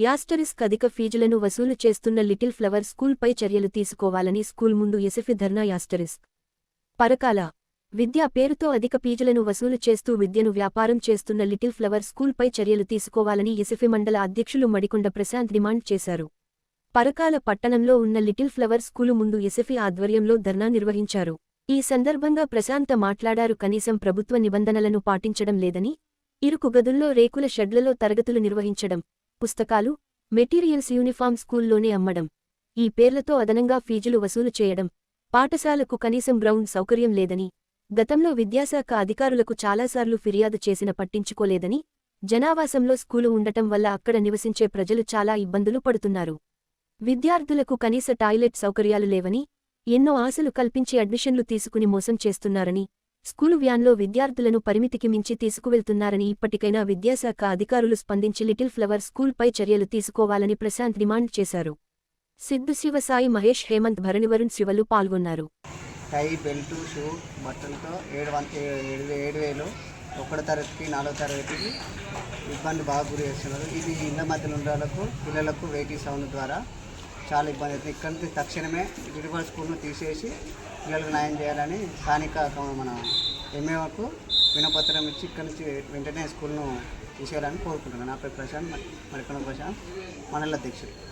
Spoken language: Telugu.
యాస్టరిస్క్ అధిక ఫీజులను వసూలు చేస్తున్న లిటిల్ ఫ్లవర్ స్కూల్పై చర్యలు తీసుకోవాలని స్కూల్ ముందు ఎసఫి ధర్నా యాస్టరిస్క్. పరకాల. విద్యా పేరుతో అధిక ఫీజులను వసూలు చేస్తూ విద్యను వ్యాపారం చేస్తున్న లిటిల్ ఫ్లవర్ స్కూల్పై చర్యలు తీసుకోవాలని ఎసఫి మండల అధ్యక్షులు మడికొండ ప్రశాంత్ డిమాండ్ చేశారు. పరకాల పట్టణంలో ఉన్న లిటిల్ ఫ్లవర్ స్కూలు ముందు ఎసఫి ఆధ్వర్యంలో ధర్నా నిర్వహించారు. ఈ సందర్భంగా ప్రశాంత మాట్లాడారు. కనీసం ప్రభుత్వ నిబంధనలను పాటించడం లేదని ఇరుకు గదుల్లో రేకుల షెడ్లలో తరగతులు నిర్వహించడం పుస్తకాలు మెటీరియల్స్ యూనిఫామ్ స్కూల్లోనే అమ్మడం ఈ పేర్లతో అదనంగా ఫీజులు వసూలు చేయడం పాఠశాలకు కనీసం గ్రౌండ్ సౌకర్యం లేదని గతంలో విద్యాశాఖ అధికారులకు చాలాసార్లు ఫిర్యాదు చేసిన పట్టించుకోలేదని జనావాసంలో స్కూలు ఉండటం వల్ల అక్కడ నివసించే ప్రజలు చాలా ఇబ్బందులు పడుతున్నారు. విద్యార్థులకు కనీస టాయిలెట్ సౌకర్యాలు లేవని ఎన్నో ఆశలు కల్పించి అడ్మిషన్లు తీసుకుని మోసం చేస్తున్నారని స్కూలు వ్యాన్లో విద్యార్థులను పరిమితికి మించి తీసుకువెళ్తున్నారని ఇప్పటికైనా విద్యాశాఖ అధికారులు స్పందించి లిటిల్ ఫ్లవర్ స్కూల్పై చర్యలు తీసుకోవాలని ప్రశాంత్ డిమాండ్ చేశారు. సిద్ధు శివసాయి మహేష్ హేమంత్ భరణివరుణ్ శివలు పాల్గొన్నారు. టై బెల్టు షూ బట్టలతో ఏడు వంద ఏడు ఏడు వేలు ఒకటో తరగతికి నాలుగో తరగతికి ఇబ్బంది బాగా గురి చేస్తున్నారు. ఇది ఇళ్ళ మధ్యలో ఉండే పిల్లలకు వెయిటీ సౌండ్ ద్వారా చాలా ఇబ్బంది అవుతుంది. ఇక్కడి నుంచి తక్షణమే గిరిబల్ స్కూల్ను తీసేసి పిల్లలకు న్యాయం చేయాలని స్థానిక మన ఎంఏకు వినపత్రం ఇచ్చి ఇక్కడి నుంచి వెంటనే స్కూల్ను తీసేయాలని కోరుకుంటున్నాను. నా పేరు ప్రశాంత్ మరి- ప్రశాంత్ మండల అధ్యక్షుడు.